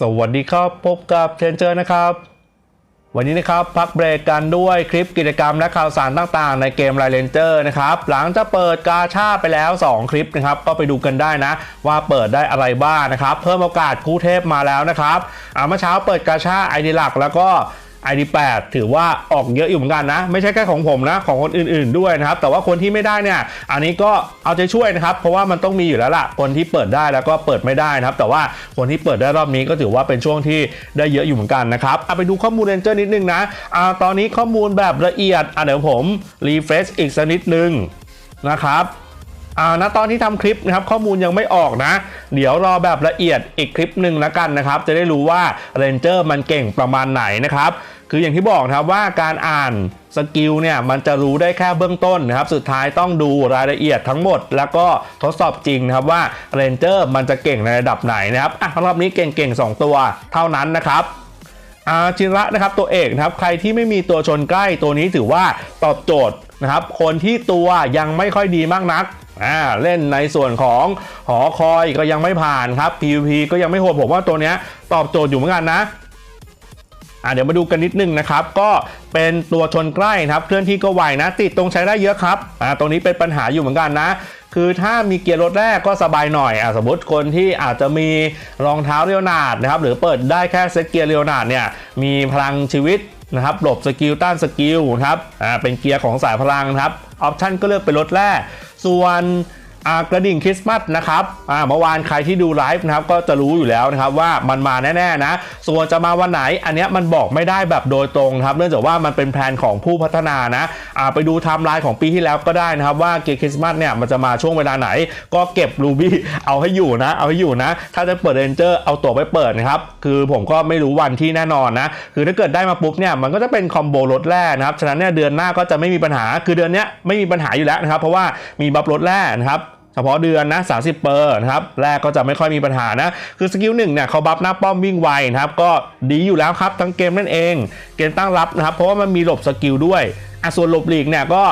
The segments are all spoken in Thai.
สวัสดีครับ พบกับเทนเจอร์นะครับ วันนี้นะครับ พักเบรกกันด้วยคลิปกิจกรรมและข่าวสารต่างๆ ในเกมไรเลนเจอร์นะครับ หลังจะเปิดกาชาไปแล้ว 2 คลิปนะครับ ก็ไปดูกันได้นะ ว่าเปิดได้อะไรบ้างนะครับ เพิ่มโอกาสคู่เทพมาแล้วนะครับอาเมื่อเช้าเปิดกาชาไอดีหลักแล้วก็ ID8 ถือว่าออกเยอะอยู่เหมือนกันนะ ไม่ใช่แค่ของผมนะ ของคนอื่นๆด้วยนะครับ แต่ว่าคนที่ไม่ได้เนี่ย อันนี้ก็เอาใจช่วยนะครับ เพราะว่ามันต้องมีอยู่แล้วล่ะ คนที่เปิดได้แล้วก็เปิดไม่ได้นะครับ แต่ว่าคนที่เปิดได้รอบนี้ก็ถือว่าเป็นช่วงที่ได้เยอะอยู่เหมือนกันนะครับเอาไปดูข้อมูลเรนเจอร์นิดนึงนะอ่าตอนนี้ข้อมูลแบบละเอียดอะเดี๋ยวผมรีเฟรชอีกสักนิดนึงนะครับอ่าณตอนที่ทำคลิปนะครับข้อมูลยังไม่ออกนะ เดี๋ยวรอแบบละเอียดอีกคลิปหนึ่งแล้วกันนะครับ จะได้รู้ว่าเรนเจอร์มันเก่งประมาณไหนนะครับ คืออย่างที่บอกครับว่าการอ่านสกิลเนี่ยมันจะรู้ได้แค่เบื้องต้นนะครับ สุดท้ายต้องดูรายละเอียดทั้งหมด แล้วก็ทดสอบจริงนะครับว่าเรนเจอร์มันจะเก่งในระดับไหนนะครับอะรอบนี้เก่งๆ 2 ตัวเท่านั้นนะครับอาจิระนะครับตัวเอกนะครับใครที่ไม่มีตัวชนใกล้ตัวนี้ถือว่าตอบโจทย์นะครับ คนที่ตัวยังไม่ค่อยดีมากนักอ่าเล่นในส่วนของหอคอยก็ยังไม่ผ่านครับ PVP ก็ยังไม่โหดผมว่าตัวเนี้ยตอบโจทย์อยู่เหมือนกันนะ อ่าเดี๋ยวมาดูกันนิดนึงนะครับ ก็เป็นตัวชนใกล้นะครับ เคลื่อนที่ก็ไวนะ ติดตรงใช้ได้เยอะครับอ่าตรงนี้เป็นปัญหาอยู่เหมือนกันนะ คือถ้ามีเกียร์รถแรกก็สบายหน่อยอะสมมติคนที่อาจจะมีรองเท้าเรียวนาดนะครับ หรือเปิดได้แค่เซ็ตเกียร์เรียวนาดเนี่ย มีพลังชีวิตนะครับหลบสกิลต้านสกิลครับอ่าเป็นเกียร์ของสายพลังครับออปชั่นก็เลือกเป็นรถแรก ส่วน กระดิ่งคริสต์มาสนะครับเมื่อวานใครที่ดูไลฟ์นะครับก็จะรู้อยู่แล้วนะครับว่ามันมาแน่ๆนะ ส่วนจะมาวันไหนอันเนี้ยมันบอกไม่ได้แบบโดยตรงนะครับเนื่องจากว่ามันเป็นแผนของผู้พัฒนานะาไปดูไทม์ไลน์ของปีที่แล้วก็ได้นะครับว่าเกียร์คริสต์มาสเนี่ยมันจะมาช่วงเวลาไหน ก็เก็บรูบี้เอาให้อยู่นะ เอาให้อยู่นะ ถ้าจะเปิดเรนเจอร์เอาตัวไปเปิดนะครับคือผมก็ไม่รู้วันที่แน่นอนนะคือถ้าเกิดได้มาปุ๊บเนี่ยมันก็จะเป็นคอมโบรถแรกนะครับฉะนั้นเนี่ยเดือนหน้าก็จะไม่มีปัญหาคือเดือนเนี้ยไม่มีปัญหาอยู่แล้วนะครับเพราะว่ามีบัฟรถแรกนะครับ เฉพาะเดือนนะ 30 เปอร์นะครับ แรกก็จะไม่ค่อยมีปัญหานะ คือสกิลหนึ่งเนี่ยเขาบัฟหน้าป้อมวิ่งไวนะครับ ก็ดีอยู่แล้วครับ ทั้งเกมนั่นเอง เกมตั้งรับนะครับ เพราะว่ามันมีหลบสกิลด้วยอะส่วนหลบหลีกเนี่ยก็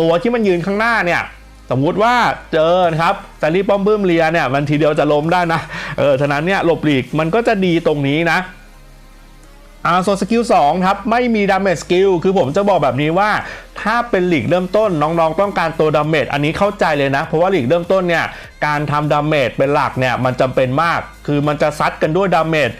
ตัวที่มันยืนข้างหน้าเนี่ย สมมุติว่าเจอนะครับแต่รีป้อมบึ้มเลียเนี่ยมันทีเดียวจะล้มได้นะ เออ ฉะนั้นเนี่ยหลบหลีกมันก็จะดีตรงนี้นะ อ่าส่วนสกิล2ครับไม่มีดาเมจสกิลคือผมจะบอกแบบนี้ว่า ถ้าเป็นหลีกเริ่มต้นน้องๆ ต้องการตัวดาเมจอันนี้เข้าใจเลยนะ เพราะว่าหลีกเริ่มต้นเนี่ยการทำดาเมจเป็นหลักเนี่ยมันจำเป็นมาก คือมันจะซัดกันด้วยดาเมจ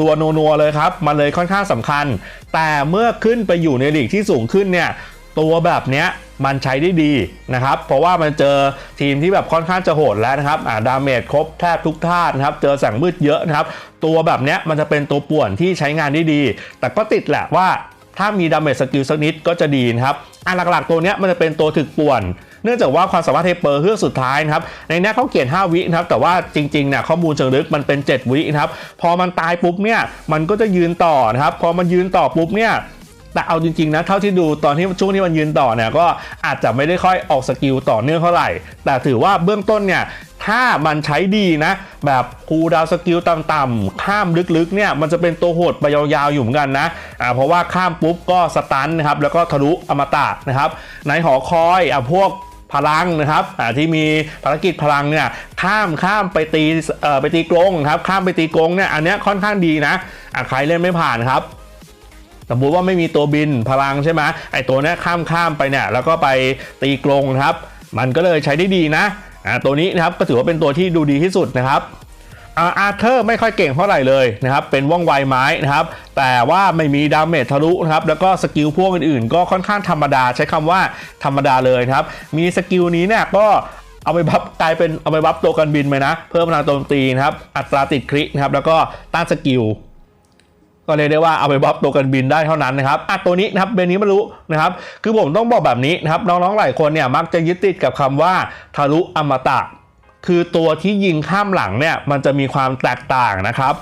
รัวๆนัวๆเลยครับ มันเลยค่อนข้างสำคัญ แต่เมื่อขึ้นไปอยู่ในหลีกที่สูงขึ้นเนี่ย ตัวแบบเนี้ยมันใช้ได้ดีนะครับ เพราะว่ามันเจอทีมที่แบบค่อนข้างจะโหดแล้วนะครับอ่าดาเมจครบแทบทุกท่านะครับ เจอแสงมืดเยอะนะครับ ตัวแบบเนี้ยมันจะเป็นตัวป่วนที่ใช้งานได้ดี แต่ก็ติดแหละว่าถ้ามีดาเมจสกิลสักนิดก็จะดีนะครับอะหลักๆตัวเนี้ยมันจะเป็นตัวถึกป่วน เนื่องจากว่าความสามารถเทเปอร์เครื่องสุดท้ายนะครับ ในนี้เขาเขียน 5 วินะครับ แต่ว่าจริงๆเนี่ยข้อมูลเชิงลึกมันเป็น 7 วินะครับ พอมันตายปุ๊บเนี่ย มันก็จะยืนต่อนะครับ พอมันยืนต่อปุ๊บเนี่ย แต่เอาจริงๆนะเท่าที่ดูตอนที่ช่วงที่มันยืนต่อเนี่ยก็อาจจะไม่ได้ค่อยออกสกิลต่อเนื่องเท่าไหร่ แต่ถือว่าเบื้องต้นเนี่ยถ้ามันใช้ดีนะ แบบคูดาวสกิลต่ำๆข้ามลึกๆเนี่ยมันจะเป็นตัวโหดไปยาวๆอยู่เหมือนกันนะอ่าเพราะว่าข้ามปุ๊บก็สตันนะครับแล้วก็ทะลุอมตะนะครับในหอคอยอะพวกพลังนะครับอ่าที่มีภารกิจพลังเนี่ยข้ามข้ามไปตีเอ่อไปตีกรงครับข้ามไปตีกรงเนี่ยอันเนี้ยค่อนข้างดีนะอะใครเล่นไม่ผ่านครับ สมมติว่าไม่มีตัวบินพลังใช่ไหมไอตัวนี้ข้ามข้ามไปเนี่ยแล้วก็ไปตีกรงครับ มันก็เลยใช้ได้ดีนะอ่าตัวนี้นะครับก็ถือว่าเป็นตัวที่ดูดีที่สุดนะครับอาอาร์เธอร์ไม่ค่อยเก่งเท่าไหร่เลยนะครับ เป็นว่องไวไม้นะครับ แต่ว่าไม่มีดาเมจทะลุนะครับ แล้วก็สกิลพวกอื่นๆ ก็ค่อนข้างธรรมดาใช้คำว่าธรรมดาเลยนะครับ มีสกิลนี้เนี่ยก็เอาไปบัฟกลายเป็นเอาไปบัฟตัวกันบินไปนะ เพิ่มพลังโจมตีนะครับ อัตราติดครินะครับ แล้วก็ต้านสกิล ก็เรียกได้ว่าเอาไปบัฟตัวกันบินได้เท่านั้นนะครับอะตัวนี้นะครับเบนนี้ไม่รู้นะครับ คือผมต้องบอกแบบนี้นะครับ น้องๆหลายคนเนี่ยมักจะยึดติดกับคำว่าทะลุอมตะ คือตัวที่ยิงข้ามหลังเนี่ยมันจะมีความแตกต่างนะครับ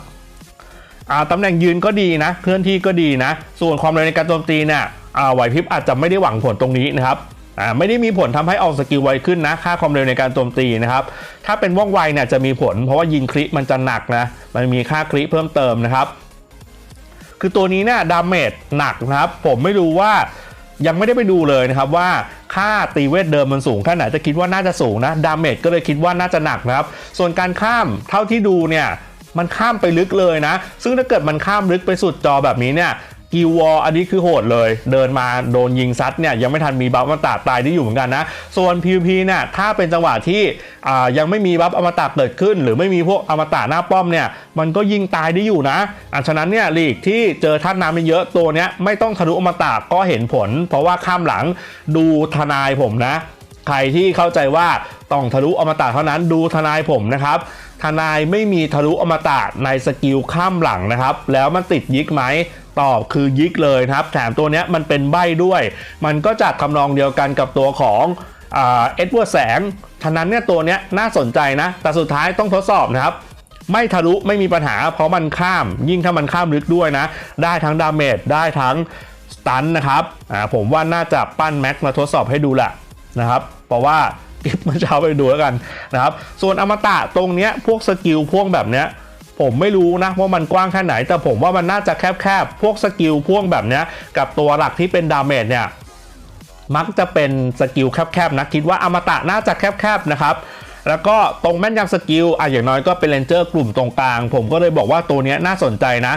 ตำแหน่งยืนก็ดีนะ เคลื่อนที่ก็ดีนะ ส่วนความเร็วในการโจมตีเนี่ยไหวพริบอาจจะไม่ได้หวังผลตรงนี้นะครับไม่ได้มีผลทำให้ออกสกิลไวขึ้นนะ ค่าความเร็วในการโจมตีนะครับ ถ้าเป็นว่องไวเนี่ยจะมีผล เพราะว่ายิงคริมันจะหนักนะ มันมีค่าคริเพิ่มเติมนะครับ คือตัวนี้เนี่ยดาเมจหนักนะครับ ผมไม่รู้ว่ายังไม่ได้ไปดูเลยนะครับว่าค่าตีเวทเดิมมันสูงแค่ไหนจะคิดว่าน่าจะสูงนะดาเมจก็เลยคิดว่าน่าจะหนักนะครับ ส่วนการข้ามเท่าที่ดูเนี่ยมันข้ามไปลึกเลยนะ ซึ่งถ้าเกิดมันข้ามลึกไปสุดจอแบบนี้เนี่ย กิววออันนี้คือโหดเลย เดินมาโดนยิงซัดเนี่ยยังไม่ทันมีบัฟอมตะตายได้อยู่เหมือนกันนะ ส่วน PVP เนี่ยถ้าเป็นจังหวะที่ยังไม่มีบัฟอมตะเกิดขึ้น หรือไม่มีพวกอมตะหน้าป้อมเนี่ยมันก็ยิงตายได้อยู่นะอะฉะนั้นเนี่ยลีกที่เจอท่านน้ำเยอะตัวเนี้ยไม่ต้องทะลุอมตะก็เห็นผล เพราะว่าข้ามหลังดูทนายผมนะ ใครที่เข้าใจว่าต้องทะลุอมตะเท่านั้นดูทนายผมนะครับทนายไม่มีทะลุอมตะในสกิลข้ามหลังนะครับ แล้วมันติดยิกไหม ตอบคือยิกเลยนะครับ แถมตัวนี้มันเป็นใบด้วย มันก็จะทำนองเดียวกันกับตัวของเอ็ดเวิร์ดแสงฉะนั้นเนี่ยตัวเนี้ยน่าสนใจนะ แต่สุดท้ายต้องทดสอบนะครับ ไม่ทะลุไม่มีปัญหาเพราะมันข้าม ยิ่งถ้ามันข้ามลึกด้วยนะ ได้ทั้งดาเมจได้ทั้งสตันนะครับอ่าผมว่าน่าจะปั้นแม็กมาทดสอบให้ดูแหละนะครับ เพราะว่าคลิปเมื่อเช้าไปดูแล้วกันนะครับ ส่วนอมตะตรงเนี้ยพวกสกิลพวกแบบเนี้ย ผมไม่รู้นะว่ามันกว้างแค่ไหน แต่ผมว่ามันน่าจะแคบๆ พวกสกิลพวกแบบนี้กับตัวหลักที่เป็นดาเมจเนี่ย มักจะเป็นสกิลแคบๆนะ คิดว่าอมตะน่าจะแคบๆนะครับแล้วก็ตรงแม่นยำสกิลอะอย่างน้อยก็เป็นเลนเจอร์กลุ่มตรงกลาง ผมก็เลยบอกว่าตัวนี้น่าสนใจนะ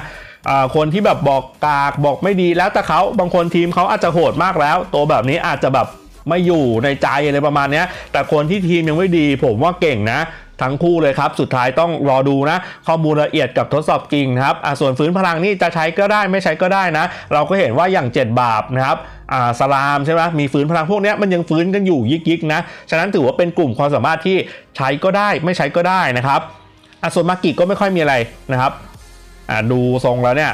คนที่แบบบอกกากบอกไม่ดีแล้วแต่เขาบางคนทีมเขาอาจจะโหดมากแล้ว ตัวแบบนี้อาจจะแบบไม่อยู่ในใจอะไรประมาณนี้แต่คนที่ทีมยังไม่ดี ผมว่าเก่งนะ ทั้งคู่เลยครับ สุดท้ายต้องรอดูนะ ข้อมูลละเอียดกับทดสอบจริงนะครับส่วนฟื้นพลังนี่จะใช้ก็ได้ไม่ใช้ก็ได้นะ เราก็เห็นว่าอย่าง 7 บาปนะครับอ่าสลามใช่ไหมมีฟื้นพลังพวกนี้มันยังฟื้นกันอยู่ยิกๆนะ ฉะนั้นถือว่าเป็นกลุ่มความสามารถที่ใช้ก็ได้ไม่ใช้ก็ได้นะครับอ่าส่วนมากิก็ไม่ค่อยมีอะไรนะครับอ่าดูทรงแล้วเนี่ย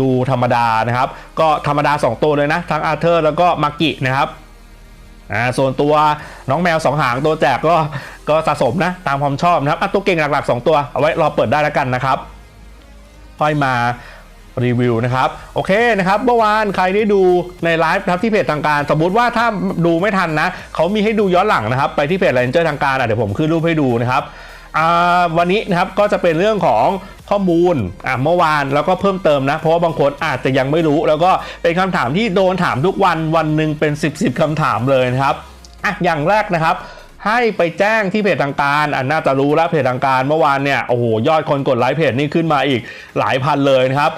ดูธรรมดานะครับ ก็ธรรมดา 2 ตัวเลยนะ ทั้งอาร์เธอร์แล้วก็มากินะครับ อ่าส่วนตัวน้องแมว2หางตัวแจกก็ก็สะสมนะตามความชอบนะครับอะตัวเก่งหลักๆ 2 ตัวเอาไว้รอเปิดได้แล้วกันนะครับ ค่อยมารีวิวนะครับ โอเคนะครับเมื่อวานใครได้ดูในไลฟ์ครับที่เพจทางการ สมมุติว่าถ้าดูไม่ทันนะเขามีให้ดูย้อนหลังนะครับ ไปที่เพจไลน์เจอร์ทางการอะเดี๋ยวผมขึ้นรูปให้ดูนะครับ วันนี้นะครับก็จะเป็นเรื่องของข้อมูลอะเมื่อวานแล้วก็เพิ่มเติมนะ เพราะว่าบางคนอาจจะยังไม่รู้ แล้วก็เป็นคำถามที่โดนถามทุกวันวันหนึ่งเป็น 10บสคำถามเลยนะครับอะอย่างแรกนะครับให้ไปแจ้งที่เพจทางการอันน่าจะรู้แล้วเพจทางการเมื่อวานเนี่ยโอ้โหยอดคนกดไลค์เพจนี่ขึ้นมาอีกหลายพันเลยนะครับ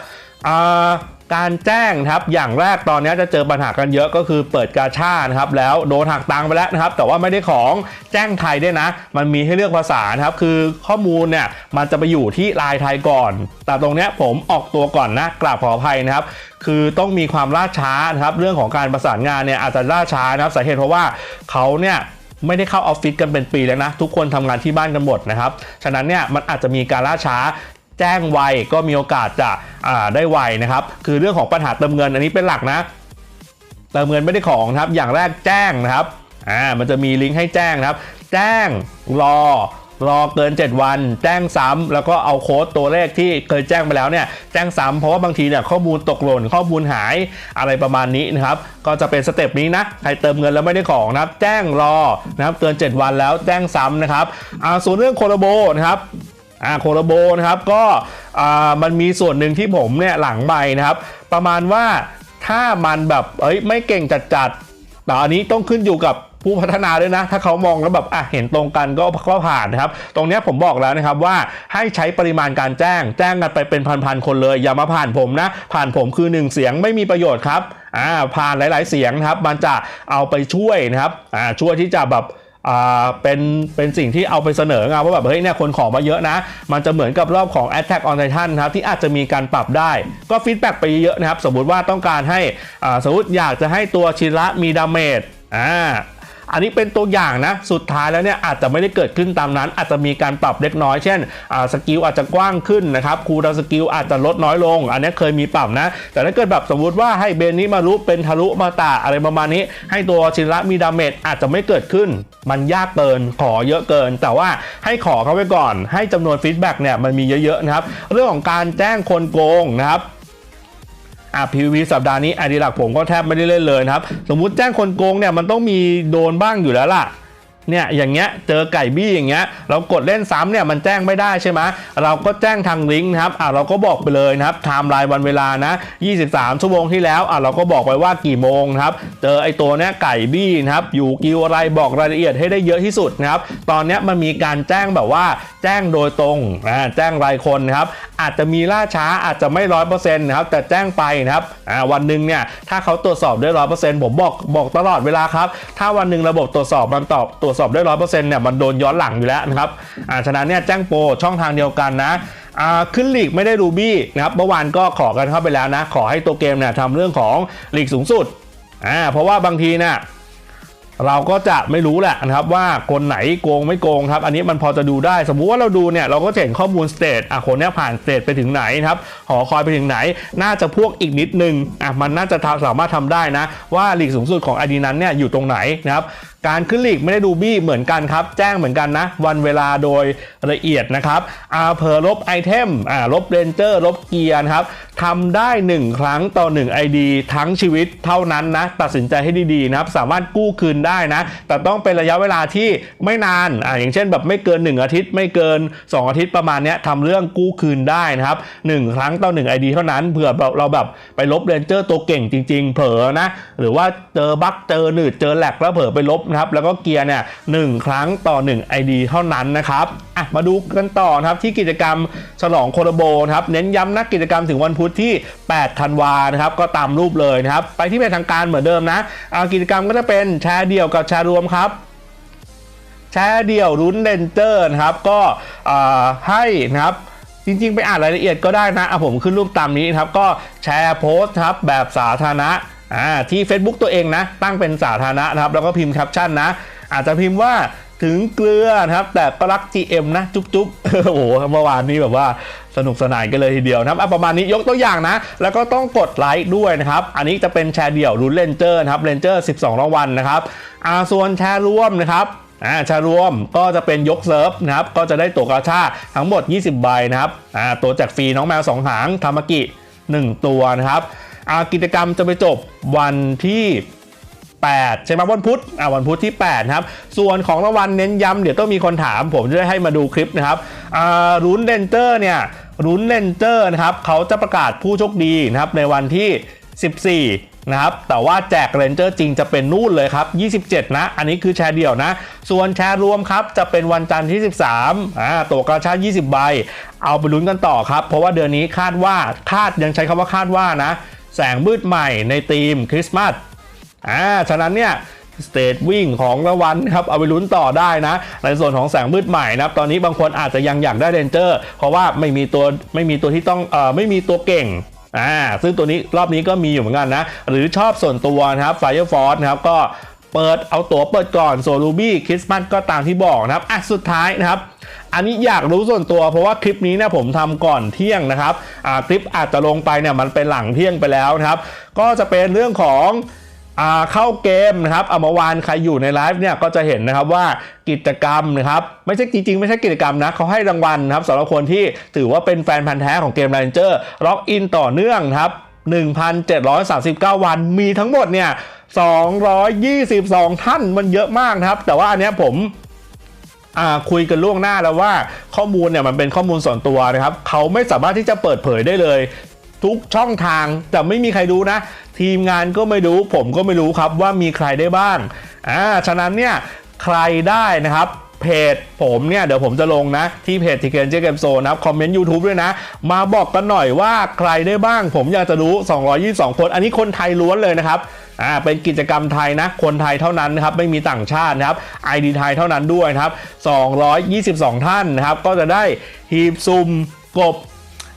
อ่า การแจ้งครับอย่างแรกตอนนี้จะเจอปัญหากันเยอะก็คือเปิดกาชานะครับแล้วโดนหักตังไปแล้วนะครับ แต่ว่าไม่ได้ของแจ้งไทยด้วยนะ มันมีให้เลือกภาษานะครับ คือข้อมูลเนี่ยมันจะไปอยู่ที่ลายไทยก่อน แต่ตรงนี้ผมออกตัวก่อนนะกราบขออภัยนะครับ คือต้องมีความล่าช้านะครับเรื่องของการประสานงานเนี่ยอาจจะล่าช้านะครับสาเหตุเพราะว่าเขาเนี่ยไม่ได้เข้าออฟฟิศกันเป็นปีแล้วนะ ทุกคนทำงานที่บ้านกันหมดนะครับ ฉะนั้นเนี่ยมันอาจจะมีการล่าช้า แจ้งไวก็มีโอกาสจะได้ไวนะครับ คือเรื่องของปัญหาเติมเงินอันนี้เป็นหลักนะ เติมเงินไม่ได้ของนะครับ อย่างแรกแจ้งนะครับอ่ามันจะมีลิงก์ให้แจ้งนะครับ แจ้งรอรอเกิน 7 วัน แจ้งซ้ำแล้วก็เอาโค้ดตัวเลขที่เคยแจ้งไปแล้วเนี่ยแจ้งซ้ำเพราะว่าบางทีเนี่ยข้อมูลตกหล่นข้อมูลหายอะไรประมาณนี้นะครับ ก็จะเป็นสเต็ปนี้นะใครเติมเงินแล้วไม่ได้ของนะครับ แจ้งรอนะครับเกิน 7 วันแล้วแจ้งซ้ำนะครับอ่าส่วนเรื่องโคโลโบนะครับ อ่าโคโลโบนะครับก็อ่ามันมีส่วนหนึ่งที่ผมเนี่ยหลังใบนะครับ ประมาณว่าถ้ามันแบบเอ้ยไม่เก่งจัดๆแต่อันนี้ต้องขึ้นอยู่กับผู้พัฒนาด้วยนะ ถ้าเขามองแล้วแบบอะเห็นตรงกันก็ก็ผ่านนะครับ ตรงนี้ผมบอกแล้วนะครับว่าให้ใช้ปริมาณการแจ้ง แจ้งกันไปเป็นพันๆคนเลย อย่ามาผ่านผมนะ ผ่านผมคือหนึ่งเสียงไม่มีประโยชน์ครับอ่าผ่านหลาย ๆ เสียงนะครับ มันจะเอาไปช่วยนะครับอ่าช่วยที่จะแบบ เป็นเป็นสิ่งที่เอาไปเสนอเงว่าแบบเฮ้ยเนี่ยคนขอมาเยอะนะ มันจะเหมือนกับรอบของ Attack on Titan นครับที่อาจจะมีการปรับได้ ก็ฟีดแบ็กไปเยอะนะครับ สมมุติว่าต้องการให้สมมติอยากจะให้ตัวชิระมีดาเมจอ่า อันนี้เป็นตัวอย่างนะ สุดท้ายแล้วเนี่ยอาจจะไม่ได้เกิดขึ้นตามนั้น อาจจะมีการปรับเล็กน้อย เช่นสกิลอาจจะกว้างขึ้นนะครับคูดาวสกิลอาจจะลดน้อยลง อันนี้เคยมีปรับนะ แต่ถ้าเกิดแบบสมมุติว่าให้เบนนี้มารุเป็นทะลุมาตาอะไรประมาณนี้ ให้ตัวชินระมีดาเมจอาจจะไม่เกิดขึ้น มันยากเกินขอเยอะเกิน แต่ว่าให้ขอเขาไว้ก่อน ให้จำนวนฟีดแบ็กเนี่ยมันมีเยอะๆนะครับ เรื่องของการแจ้งคนโกงนะครับ อะ PVP สัปดาห์นี้ไอดีหลักผมก็แทบไม่ได้เล่นเลยครับ สมมุติแจ้งคนโกงเนี่ยมันต้องมีโดนบ้างอยู่แล้วล่ะ เนี่ยอย่างเงี้ยเจอไก่บี้อย่างเงี้ยเรากดเล่นซ้ำเนี่ยมันแจ้งไม่ได้ใช่ไหมเราก็แจ้งทางลิงก์นะครับอะเราก็บอกไปเลยนะครับไทม์ไลน์วันเวลานะ 23 ชั่วโมงที่แล้วอะเราก็บอกไปว่ากี่โมงครับเจอไอตัวเนี้ยไก่บี้นะครับอยู่กิวอะไรบอกรายละเอียดให้ได้เยอะที่สุดนะครับตอนเนี้ยมันมีการแจ้งแบบว่าแจ้งโดยตรงนะแจ้งรายคนนะครับอาจจะมีล่าช้าอาจจะไม่ร้อยเปอร์เซ็นต์นะครับแต่แจ้งไปนะครับอ่าวันหนึ่งเนี่ยถ้าเขาตรวจสอบได้ร้อยเปอร์เซ็นต์ผมบอกบอกตลอดเวลาครับถ้าวันหนึ่งระบบตรวจสอบมันตอบตรวจสอบได้ร้อยเปอร์เซ็นต์เนี่ยมันโดนย้อนหลังอยู่แล้วนะครับอ่าฉะนั้นเนี่ยแจ้งโปรช่องทางเดียวกันนะอาขึ้นลีกไม่ได้รูบี้นะครับเมื่อวานก็ขอกันเข้าไปแล้วนะ ขอให้ตัวเกมเนี่ยทำเรื่องของลีกสูงสุดอ่าเพราะว่าบางทีเนี่ยเราก็จะไม่รู้แหละนะครับว่าคนไหนโกงไม่โกงครับ อันนี้มันพอจะดูได้ สมมุติว่าเราดูเนี่ยเราก็จะเห็นข้อมูลสเตทอะคนเนี้ยผ่านสเตทไปถึงไหนครับหอคอยไปถึงไหน น่าจะพวกอีกนิดนึงอะมันน่าจะสามารถทำได้นะ ว่าลีกสูงสุดของอดีนั้นเนี่ยอยู่ตรงไหนนะครับ การขึ้นลีกไม่ได้ดูบี้เหมือนกันครับ แจ้งเหมือนกันนะ วันเวลาโดยละเอียดนะครับอาเพอลบไอเทมอ่าลบเรนเจอร์ลบเกียร์ครับทำได้ 1 ครั้งต่อ 1 ID ทั้งชีวิตเท่านั้นนะ ตัดสินใจให้ดีๆนะครับ สามารถกู้คืนได้นะ แต่ต้องเป็นระยะเวลาที่ไม่นานอ่าอย่างเช่นแบบไม่เกิน 1 อาทิตย์ ไม่เกิน 2 อาทิตย์ประมาณเนี้ยทำเรื่องกู้คืนได้นะครับ 1 ครั้งต่อ 1 ID เท่านั้นเผื่อเราแบบไปลบเรนเจอร์ตัวเก่งจริง ๆ เผลอนะ หรือว่าเจอบั๊กเจอหนืดเจอแหลกแล้วเผลอไปลบนะครับแล้วก็เกียร์เนี่ยหนึ่งครั้งต่อ 1 ID เท่านั้นนะครับอะมาดูกันต่อนะครับที่กิจกรรมฉลองโคโรโบนะครับเน้นย้ำนะกิจกรรมถึงวันพุธที่ 8 ธันวานะครับก็ตามรูปเลยนะครับไปที่เป็นทางการเหมือนเดิมนะอ่ากิจกรรมก็จะเป็นแชร์เดี่ยวกับแชร์รวมครับแชร์เดี่ยวรุ้นเดนเจอร์นะครับก็ให้นะครับจริงๆ ไปอ่านรายละเอียดก็ได้นะ ผมขึ้นรูปตามนี้นะครับ ก็แชร์โพสต์ครับแบบสาธารณะ อ่าที่ Facebook ตัวเองนะ ตั้งเป็นสาธารณะนะครับ แล้วก็พิมพ์แคปชั่นนะ อาจจะพิมพ์ว่าถึงเกลือนะครับ แต่ก็รัก GM นะ จุ๊บจุ๊บโอ้โหเมื่อวานนี้แบบว่าสนุกสนานกันเลยทีเดียวนะครับประมาณนี้ยกตัวอย่างนะ แล้วก็ต้องกดไลค์ด้วยนะครับ อันนี้จะเป็นแชร์เดี่ยวรุ่นเลนเจอร์นะครับเลนเจอร์12 รางวัลนะครับอ่าส่วนแชร์ร่วมนะครับอ่าชารวมก็จะเป็นยกเซิร์ฟนะครับ ก็จะได้ตัวกาชาทั้งหมด 20 ใบนะครับอ่าตัวแจกฟรีน้องแมว 2 หางธรรมกิ 1 ตัวนะครับ อากิจกรรมจะไปจบวันที่8ใช่ไหมวันพุธอ่าวันพุธที่8ครับ ส่วนของรางวัลเน้นย้ำเดี๋ยวต้องมีคนถาม ผมจะได้ให้มาดูคลิปนะครับอ่ารุนเลนเจอร์เนี่ยรุนเลนเจอร์นะครับเขาจะประกาศผู้โชคดีนะครับในวันที่ 14นะครับแต่ว่าแจกเรนเจอร์จริงจะเป็นนู่นเลยครับ 27 นะ อันนี้คือแชร์เดี่ยวนะ ส่วนแชร์รวมครับจะเป็นวันจันทร์ที่ 13อ่าตัวกระชา20 ใบ เอาไปลุ้นกันต่อครับ เพราะว่าเดือนนี้คาดว่าคาดยังใช้คำว่าคาดว่านะ แสงมืดใหม่ในธีมคริสต์มาสอ่าฉะนั้นเนี่ยสเตทวิ่งของรางวัลครับเอาไปลุ้นต่อได้นะ ในส่วนของแสงมืดใหม่นะครับตอนนี้บางคนอาจจะยังอยากได้เรนเจอร์ เพราะว่าไม่มีตัวไม่มีตัวที่ต้องเอ่อไม่มีตัวเก่งอ่าซึ่งตัวนี้รอบนี้ก็มีอยู่เหมือนกันนะ หรือชอบส่วนตัวนะครับ Fire Force นะครับก็เปิดเอาตัวเปิดก่อนส่วน Ruby คริสต์มาสก็ตามที่บอกนะครับอะสุดท้ายนะครับ อันนี้อยากรู้ส่วนตัวเพราะว่าคลิปนี้เนี่ยผมทำก่อนเที่ยงนะครับคลิปอาจจะลงไปเนี่ยมันเป็นหลังเที่ยงไปแล้วนะครับ ก็จะเป็นเรื่องของอเข้าเกมนะครับเอามื่อวานใครอยู่ในไลฟ์เนี่ยก็จะเห็นนะครับว่ากิจกรรมนะครับไม่ใช่จริงๆ ไม่ใช่กิจกรรมนะเขาให้รางวัลนะครับสำหรับคนที่ถือว่าเป็นแฟนพันธ์แท้ของเกม r a n เจอร์ล็อกอินต่อเนื่องนะครับ1,739 วันมีทั้งหมดเนี่ย222 ท่านมันเยอะมากนะครับ แต่ว่าอันเนี้ยผม คุยกันล่วงหน้าแล้วว่าข้อมูลเนี่ยมันเป็นข้อมูลส่วนตัวนะครับเขาไม่สามารถที่จะเปิดเผยได้เลย ทุกช่องทางแต่ไม่มีใครรู้นะ ทีมงานก็ไม่รู้ ผมก็ไม่รู้ครับว่ามีใครได้บ้างอ่าฉะนั้นเนี่ยใครได้นะครับเพจผมเนี่ยเดี๋ยวผมจะลงนะ ที่เพจทีเกนเจเกมโซนะครับ คอมเมนต์ YouTube ด้วยนะ มาบอกกันหน่อยว่าใครได้บ้าง ผมอยากจะรู้ 222 คน อันนี้คนไทยล้วนเลยนะครับอ่าเป็นกิจกรรมไทยนะ คนไทยเท่านั้นนะครับไม่มีต่างชาตินะครับ ID ไทยเท่านั้นด้วยนะครับ 222 ท่านนะครับ ก็จะได้หีบซุ่มกบ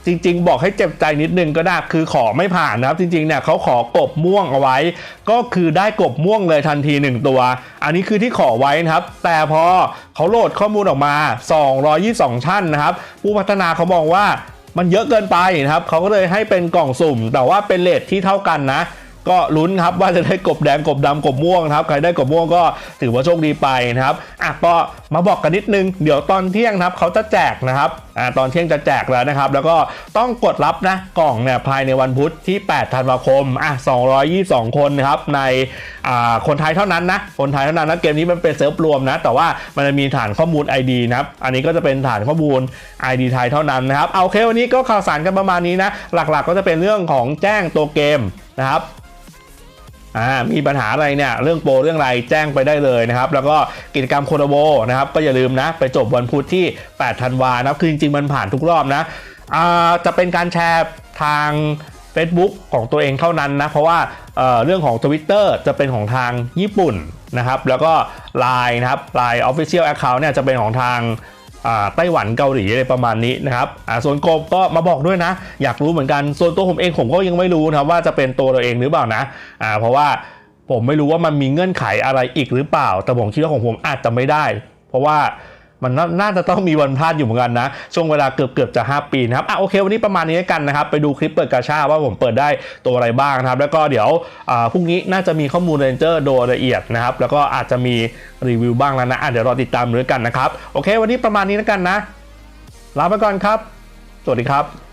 จริง ๆ บอกให้เจ็บใจนิดนึงก็ได้คือขอไม่ผ่านนะครับ จริงๆเนี่ยเขาขอกบม่วงเอาไว้ ก็คือได้กบม่วงเลยทันที 1 ตัว อันนี้คือที่ขอไว้นะครับ แต่พอเขาโหลดข้อมูลออกมา 222ท่านนะครับ ผู้พัฒนาเขามองว่ามันเยอะเกินไปนะครับเขาก็เลยให้เป็นกล่องสุ่ม แต่ว่าเป็นเลทที่เท่ากันนะ ก็ลุ้นครับว่าจะได้กบแดงกบดำกบม่วงครับใครได้กบม่วงก็ถือว่าโชคดีไปนะครับอะก็มาบอกกันนิดนึงเดี๋ยวตอนเที่ยงครับเขาจะแจกนะครับอ่าตอนเที่ยงจะแจกแล้วนะครับ แล้วก็ต้องกดรับนะกล่องเนี่ยภายในวันพุธที่8ธันวาคมอะ222 คนนะครับในอ่าคนไทยเท่านั้นนะคนไทยเท่านั้นนะเกมนี้มันเป็นเซิร์ฟรวมนะแต่ว่ามันจะมีฐานข้อมูล ID นะครับอันนี้ก็จะเป็นฐานข้อมูล ID ไทยเท่านั้นนะครับเอาโอเควันนี้ก็ข่าวสารกันประมาณนี้นะหลักๆ ก็จะเป็นเรื่องของแจ้งตัวเกมนะครับ อ่ามีปัญหาอะไรเนี่ยเรื่องโปรเรื่องอะไรแจ้งไปได้เลยนะครับ แล้วก็กิจกรรมโคโดโบนะครับก็อย่าลืมนะ ไปจบวันพุธที่8ธันวานะครับคือจริงๆ มันผ่านทุกรอบนะอ่าจะเป็นการแชร์ทาง Facebook ของตัวเองเท่านั้นนะ เพราะว่าเเรื่องของ Twitter จะเป็นของทางญี่ปุ่นนะครับ แล้วก็ Line นะครับ Line Official Account เนี่ยจะเป็นของทาง ไต้หวันเกาหลีอะไรประมาณนี้นะครับอ่าส่วนกบก็มาบอกด้วยนะ อยากรู้เหมือนกันส่วนตัวผมเองผมก็ยังไม่รู้นะว่าจะเป็นตัวเราเองหรือเปล่านะอ่าเพราะว่าผมไม่รู้ว่ามันมีเงื่อนไขอะไรอีกหรือเปล่า แต่ผมคิดว่าของผมอาจจะไม่ได้ เพราะว่า มันน่าจะต้องมีวันพลาดอยู่เหมือนกันนะ ช่วงเวลาเกือบเกือบจะ 5 ปีนะครับอะโอเค วันนี้ประมาณนี้แล้วกันนะครับ ไปดูคลิปเปิดกาชาว่าผมเปิดได้ตัวอะไรบ้างนะครับ แล้วก็เดี๋ยวพรุ่งนี้น่าจะมีข้อมูลเรนเจอร์โดยละเอียดนะครับ แล้วก็อาจจะมีรีวิวบ้างแล้วนะอะเดี๋ยวรอติดตามด้วยกันนะครับ โอเค วันนี้ประมาณนี้แล้วกันนะลาไปก่อนครับ สวัสดีครับ